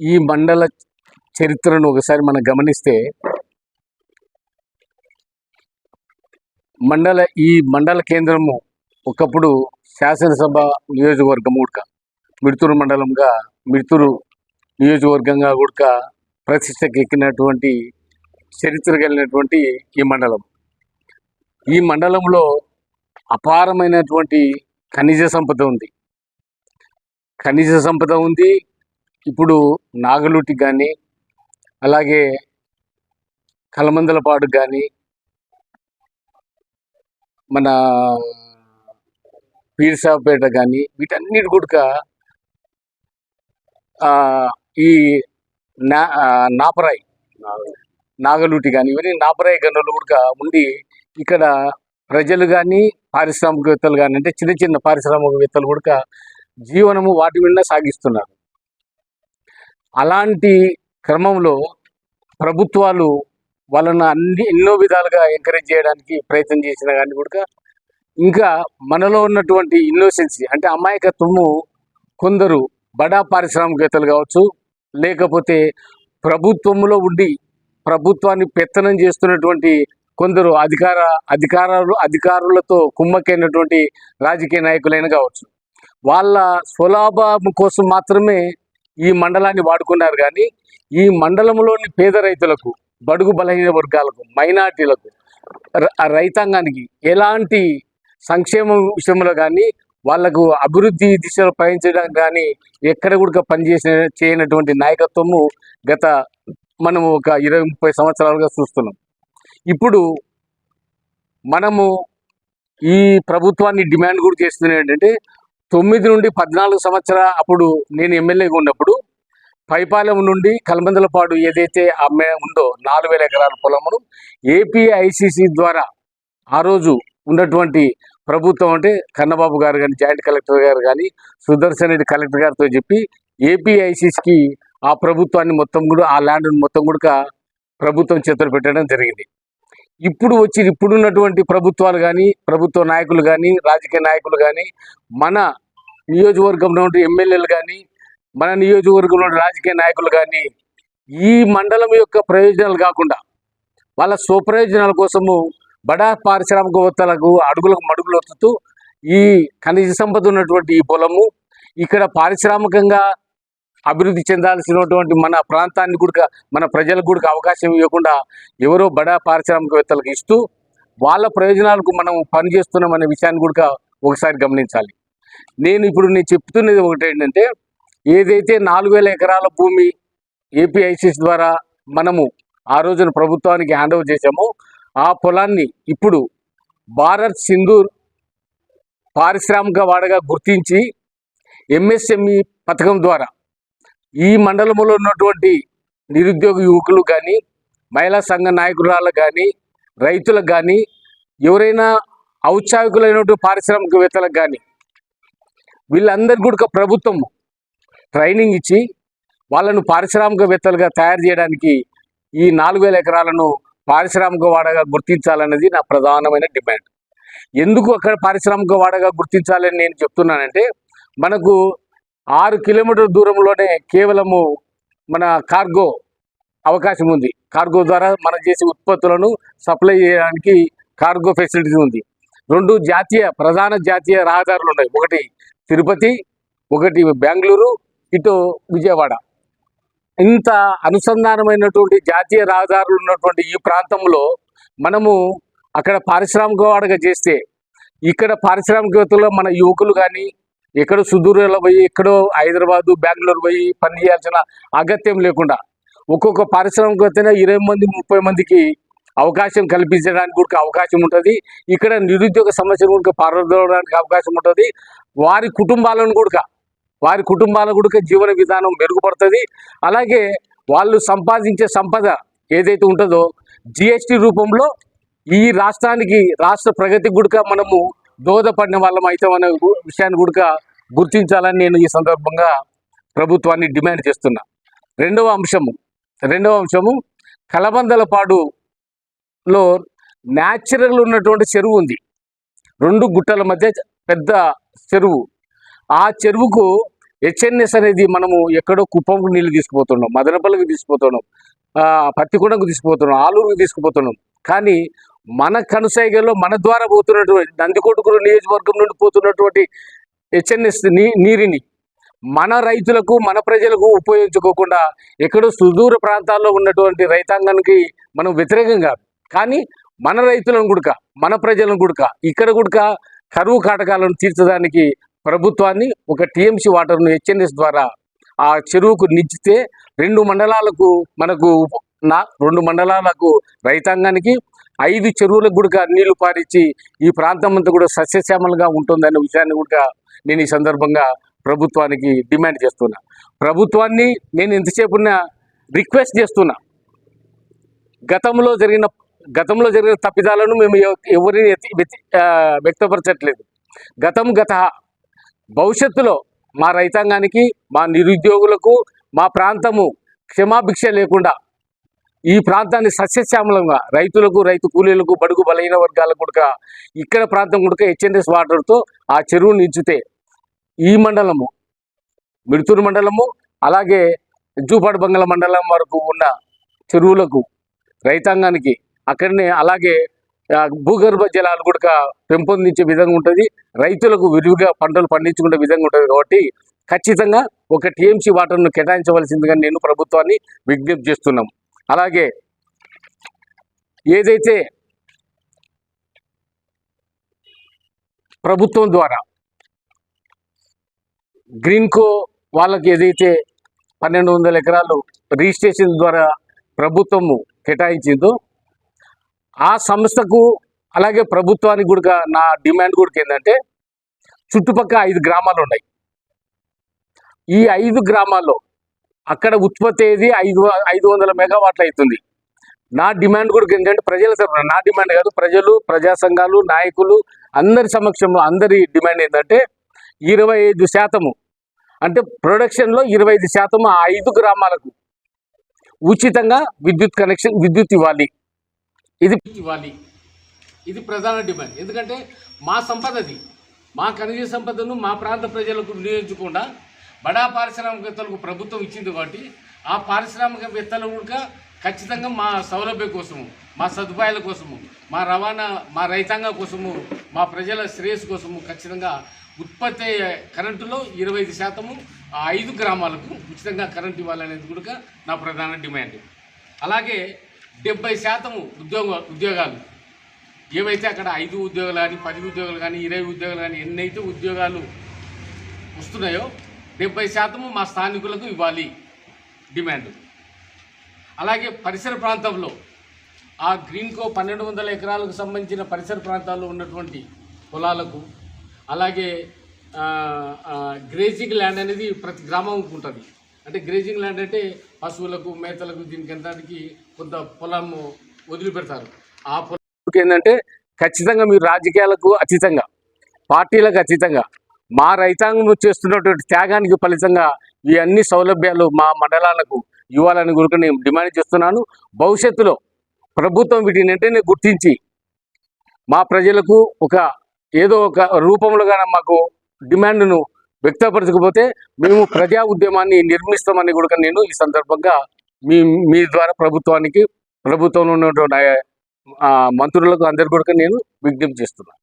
ఈ మండల చరిత్రను ఒకసారి మనం గమనిస్తే మండల ఈ మండల కేంద్రము ఒకప్పుడు శాసనసభ నియోజకవర్గం కూడా మిడుతూరు మండలంగా మిడుతూరు నియోజకవర్గంగా కూడా ప్రతిష్టకెక్కినటువంటి చరిత్ర కలిగినటువంటి ఈ మండలం. ఈ మండలంలో అపారమైనటువంటి ఖనిజ సంపద ఉంది. ఖనిజ సంపద ఉంది ఇప్పుడు నాగలూటికి కానీ అలాగే కలమందలపాడు కానీ మన పీర్సాపేట కానీ వీటన్నిటి కూడా ఈ నా నాపరాయి నాగలూటి కానీ ఇవన్నీ నాపరాయి గనులు కూడా ఉండి ఇక్కడ ప్రజలు కానీ పారిశ్రామికవేత్తలు కానీ అంటే చిన్న చిన్న పారిశ్రామికవేత్తలు కూడా జీవనము వాటి మీద సాగిస్తున్నారు. అలాంటి క్రమంలో ప్రభుత్వాలు వాళ్ళను అన్ని ఎన్నో విధాలుగా ఎంకరేజ్ చేయడానికి ప్రయత్నం చేసిన కానీ కూడా ఇంకా మనలో ఉన్నటువంటి ఇన్నోసెన్సీ అంటే అమాయకత్వము కొందరు బడా పారిశ్రామికవేత్తలు కావచ్చు లేకపోతే ప్రభుత్వంలో ఉండి ప్రభుత్వాన్ని పెత్తనం చేస్తున్నటువంటి కొందరు అధికార అధికారాలు అధికారులతో కుమ్మకైనటువంటి రాజకీయ నాయకులైన కావచ్చు. వాళ్ళ స్వలాభం కోసం మాత్రమే ఈ మండలాన్ని వాడుకున్నారు కానీ ఈ మండలంలోని పేద రైతులకు బడుగు బలహీన వర్గాలకు మైనార్టీలకు రైతాంగానికి ఎలాంటి సంక్షేమం విషయంలో కానీ వాళ్ళకు అభివృద్ధి దిశలో పయనించడానికి కానీ ఎక్కడ కూడా పనిచేసిన చేయనటువంటి నాయకత్వము గత మనము ఒక ఇరవై ముప్పై సంవత్సరాలుగా చూస్తున్నాం. ఇప్పుడు మనము ఈ ప్రభుత్వాన్ని డిమాండ్ కూడా చేస్తున్నది ఏంటంటే తొమ్మిది నుండి పద్నాలుగు సంవత్సరాల అప్పుడు నేను ఎమ్మెల్యేగా ఉన్నప్పుడు పైపాలెం నుండి కలమందలపాడు ఏదైతే అమ్మే ఉందో నాలుగు వేల ఎకరాల పొలమును ఏపీఐసిసి ద్వారా ఆ రోజు ఉన్నటువంటి ప్రభుత్వం అంటే కన్నబాబు గారు కానీ జాయింట్ కలెక్టర్ గారు కానీ సుదర్శన్ రెడ్డి కలెక్టర్ గారితో చెప్పి ఏపీఐసిసికి ఆ ప్రభుత్వాన్ని మొత్తం కూడా ఆ ల్యాండ్ మొత్తం కూడా ప్రభుత్వం చేతులు పెట్టడం జరిగింది. ఇప్పుడు వచ్చి ఇప్పుడున్నటువంటి ప్రభుత్వాలు కానీ ప్రభుత్వ నాయకులు కానీ రాజకీయ నాయకులు కానీ మన నియోజకవర్గంలో ఉండే ఎమ్మెల్యేలు కానీ మన నియోజకవర్గంలో రాజకీయ నాయకులు కానీ ఈ మండలం యొక్క ప్రయోజనాలు కాకుండా వాళ్ళ స్వప్రయోజనాల కోసము బడా పారిశ్రామికవేత్తలకు అడుగులకు మడుగులు వస్తుతూ ఈ ఖనిజ సంపద ఉన్నటువంటి ఈ పొలము ఇక్కడ పారిశ్రామికంగా అభివృద్ధి చెందాల్సినటువంటి మన ప్రాంతాన్ని కూడా మన ప్రజలకు కూడా అవకాశం ఇవ్వకుండా ఎవరో బడా పారిశ్రామికవేత్తలకు ఇస్తూ వాళ్ళ ప్రయోజనాలకు మనం పనిచేస్తున్నాం అనే విషయాన్ని కూడా ఒకసారి గమనించాలి. నేను ఇప్పుడు నేను చెప్తున్నది ఒకటి ఏంటంటే ఏదైతే నాలుగు వేల ఎకరాల భూమి ఏపీఐసిస్ ద్వారా మనము ఆ రోజున ప్రభుత్వానికి హ్యాండ్ ఓవర్ చేశామో ఆ పొలాన్ని ఇప్పుడు భారత్ సింధూర్ పారిశ్రామిక వాడగా గుర్తించి ఎంఎస్ఎంఈ పథకం ద్వారా ఈ మండలంలో ఉన్నటువంటి నిరుద్యోగ యువకులు కానీ మహిళా సంఘ నాయకురాలు కానీ రైతులకు కానీ ఎవరైనా ఔత్సాహికులైనటువంటి పారిశ్రామికవేత్తలకు కానీ వీళ్ళందరికీ కూడా ప్రభుత్వం ట్రైనింగ్ ఇచ్చి వాళ్ళను పారిశ్రామికవేత్తలుగా తయారు చేయడానికి ఈ నాలుగు వేల ఎకరాలను పారిశ్రామిక వాడగా గుర్తించాలన్నది నా ప్రధానమైన డిమాండ్. ఎందుకు అక్కడ పారిశ్రామిక వాడగా గుర్తించాలని నేను చెప్తున్నానంటే మనకు ఆరు కిలోమీటర్ల దూరంలోనే కేవలము మన కార్గో అవకాశం ఉంది. కార్గో ద్వారా మనం చేసే ఉత్పత్తులను సప్లై చేయడానికి కార్గో ఫెసిలిటీ ఉంది. రెండు జాతీయ ప్రధాన జాతీయ రహదారులు ఉన్నాయి. ఒకటి తిరుపతి ఒకటి బెంగళూరు ఇటు విజయవాడ. ఇంత అనుసంధానమైనటువంటి జాతీయ రహదారులు ఉన్నటువంటి ఈ ప్రాంతంలో మనము అక్కడ పారిశ్రామికవాడగా చేస్తే ఇక్కడ పారిశ్రామికవేత్తలో మన యువకులు కానీ ఎక్కడో సుదూరంలో పోయి ఎక్కడో హైదరాబాదు బెంగళూరు పోయి పని చేయాల్సిన అగత్యం లేకుండా ఒక్కొక్క పారిశ్రామికవేత్తనే ఇరవై మంది ముప్పై మందికి అవకాశం కల్పించడానికి కూడా అవకాశం ఉంటుంది. ఇక్కడ నిరుద్యోగ సమస్యను కూడా పారదోడడానికి అవకాశం ఉంటుంది. వారి కుటుంబాలను కూడా వారి కుటుంబాల కూడా జీవన విధానం మెరుగుపడుతుంది. అలాగే వాళ్ళు సంపాదించే సంపద ఏదైతే ఉంటుందో జిఎస్టి రూపంలో ఈ రాష్ట్రానికి రాష్ట్ర ప్రగతి గుడిక మనము దోహదపడిన వాళ్ళం అయితే మన విషయాన్ని కూడా గుర్తించాలని నేను ఈ సందర్భంగా ప్రభుత్వాన్ని డిమాండ్ చేస్తున్నా. రెండవ అంశము రెండవ అంశము కలబందలపాడులో న్యాచురల్ ఉన్నటువంటి చెరువు ఉంది. రెండు గుట్టల మధ్య పెద్ద చెరువు. ఆ చెరువుకు హెచ్ఎన్ఎస్ అనేది మనము ఎక్కడో కుప్పంకు నీళ్ళు తీసుకుపోతున్నాం మదనపల్లికి తీసుకుపోతున్నాం పత్తికొండకు తీసుకుపోతున్నాం ఆలూరుకు తీసుకుపోతున్నాం. కానీ మన కనుసైగల్లో మన ద్వారా పోతున్నటువంటి నందికొట్టుకురు నియోజకవర్గం నుండి పోతున్నటువంటి హెచ్ఎన్ఎస్ నీ మన రైతులకు మన ప్రజలకు ఉపయోగించుకోకుండా ఎక్కడో సుదూర ప్రాంతాల్లో ఉన్నటువంటి రైతాంగానికి మనం వ్యతిరేకంగా కానీ మన రైతులను గుడక మన ప్రజలను గుడక ఇక్కడ గుడక కరువు కాటకాలను తీర్చడానికి ప్రభుత్వాన్ని ఒక టీఎంసీ వాటర్ను హెచ్ఎన్ఎస్ ద్వారా ఆ చెరువుకు నిచ్చితే రెండు మండలాలకు మనకు నా రెండు మండలాలకు రైతాంగానికి ఐదు చెరువులకు కూడా నీళ్ళు పారించి ఈ ప్రాంతం అంతా కూడా సస్యశ్యామలంగా ఉంటుందనే విషయాన్ని కూడా నేను ఈ సందర్భంగా ప్రభుత్వానికి డిమాండ్ చేస్తున్నా. ప్రభుత్వాన్ని నేను ఎంతసేపు రిక్వెస్ట్ చేస్తున్నా. గతంలో జరిగిన గతంలో జరిగిన తప్పిదాలను మేము ఎవ- ఎవరిని వ్యక్తపరచట్లేదు. గతం గత భవిష్యత్తులో మా రైతాంగానికి మా నిరుద్యోగులకు మా ప్రాంతము క్షమాభిక్ష లేకుండా ఈ ప్రాంతాన్ని సస్యశ్యామలంగా రైతులకు రైతు కూలీలకు బడుగు బలహీన వర్గాలకు కూడా ఇక్కడ ప్రాంతం కూడా హెచ్ఎన్ఎస్ వాటర్తో ఆ చెరువును నించితే ఈ మండలము మిడుతూరు మండలము అలాగే జూపాడు బంగళ మండలం వరకు ఉన్న చెరువులకు రైతాంగానికి అక్కడనే అలాగే భూగర్భ జలాలు కూడా పెంపొందించే విధంగా ఉంటుంది. రైతులకు విరివిగా పంటలు పండించుకునే విధంగా ఉంటుంది కాబట్టి ఖచ్చితంగా ఒక టీఎంసీ వాటర్ను కేటాయించవలసిందిగా నేను ప్రభుత్వాన్ని విజ్ఞప్తి చేస్తున్నాం. అలాగే ఏదైతే ప్రభుత్వం ద్వారా గ్రీన్కో వాళ్ళకి ఏదైతే పన్నెండు వందల ఎకరాలు రిజిస్ట్రేషన్ ద్వారా ప్రభుత్వము కేటాయించిందో ఆ సంస్థకు అలాగే ప్రభుత్వానికి కూడా నా డిమాండ్ కూడా ఏంటంటే చుట్టుపక్కల ఐదు గ్రామాలు ఉన్నాయి. ఈ ఐదు గ్రామాల్లో అక్కడ ఉత్పత్తి ఏది? ఐదు ఐదు వందల మెగావాట్లు అవుతుంది. నా డిమాండ్ కూడా ఏంటంటే ప్రజల తరఫున నా డిమాండ్ కాదు ప్రజలు ప్రజా సంఘాలు నాయకులు అందరి సమక్షంలో అందరి డిమాండ్ ఏంటంటే ఇరవై ఐదు శాతము. అంటే ప్రొడక్షన్లో ఇరవై ఐదు శాతం ఆ ఐదు గ్రామాలకు ఉచితంగా విద్యుత్ కనెక్షన్ విద్యుత్ ఇవ్వాలి. ఇది ఇవ్వాలి. ఇది ప్రధాన డిమాండ్. ఎందుకంటే మా సంపదది మా ఖనిజ సంపదను మా ప్రాంత ప్రజలకు వినియోగించకుండా బడా పారిశ్రామికవేత్తలకు ప్రభుత్వం ఇచ్చింది కాబట్టి ఆ పారిశ్రామికవేత్తలు కూడా ఖచ్చితంగా మా సౌలభ్యం కోసము మా సదుపాయాల కోసము మా రవాణా మా రైతాంగం కోసము మా ప్రజల శ్రేయస్సు కోసము ఖచ్చితంగా ఉత్పత్తి అయ్యే కరెంటులో ఇరవై ఐదు శాతము ఆ ఐదు గ్రామాలకు ఉచితంగా కరెంటు ఇవ్వాలనేది కూడా నా ప్రధాన డిమాండ్. అలాగే డెబ్బై శాతము ఉద్యోగ ఉద్యోగాలు. ఏవైతే అక్కడ ఐదు ఉద్యోగాలు కానీ పది ఉద్యోగాలు కానీ ఇరవై ఉద్యోగాలు కానీ ఎన్నైతే ఉద్యోగాలు వస్తున్నాయో డెబ్బై శాతము మా స్థానికులకు ఇవ్వాలి డిమాండ్. అలాగే పరిసర ప్రాంతంలో ఆ గ్రీన్కో పన్నెండు వందల ఎకరాలకు సంబంధించిన పరిసర ప్రాంతాల్లో ఉన్నటువంటి పొలాలకు అలాగే గ్రేజింగ్ ల్యాండ్ అనేది ప్రతి గ్రామంకి ఉంటుంది. అంటే గ్రేజింగ్ ల్యాండ్ అంటే పశువులకు మేతలకు దీనికి ఎంతటికి కొంత పొలము వదిలిపెడతారు. ఆ పొలం ఏంటంటే ఖచ్చితంగా మీరు రాజకీయాలకు అతీతంగా పార్టీలకు అతీతంగా మా రైతాంగం చేస్తున్నటువంటి త్యాగానికి ఫలితంగా ఈ అన్ని సౌలభ్యాలు మా మండలాలకు ఇవ్వాలని కూడా నేను డిమాండ్ చేస్తున్నాను. భవిష్యత్తులో ప్రభుత్వం వీటిని వెంటనే గుర్తించి మా ప్రజలకు ఒక ఏదో ఒక రూపంలో కానీ మాకు డిమాండ్ను వ్యక్తపరచకపోతే మేము ప్రజా ఉద్యమాన్ని నిర్మిస్తామని కూడా నేను ఈ సందర్భంగా మీ మీ ద్వారా ప్రభుత్వానికి ప్రభుత్వంలో ఉన్నటువంటి మంత్రులకు అందరు కూడా నేను విజ్ఞప్తి చేస్తున్నాను.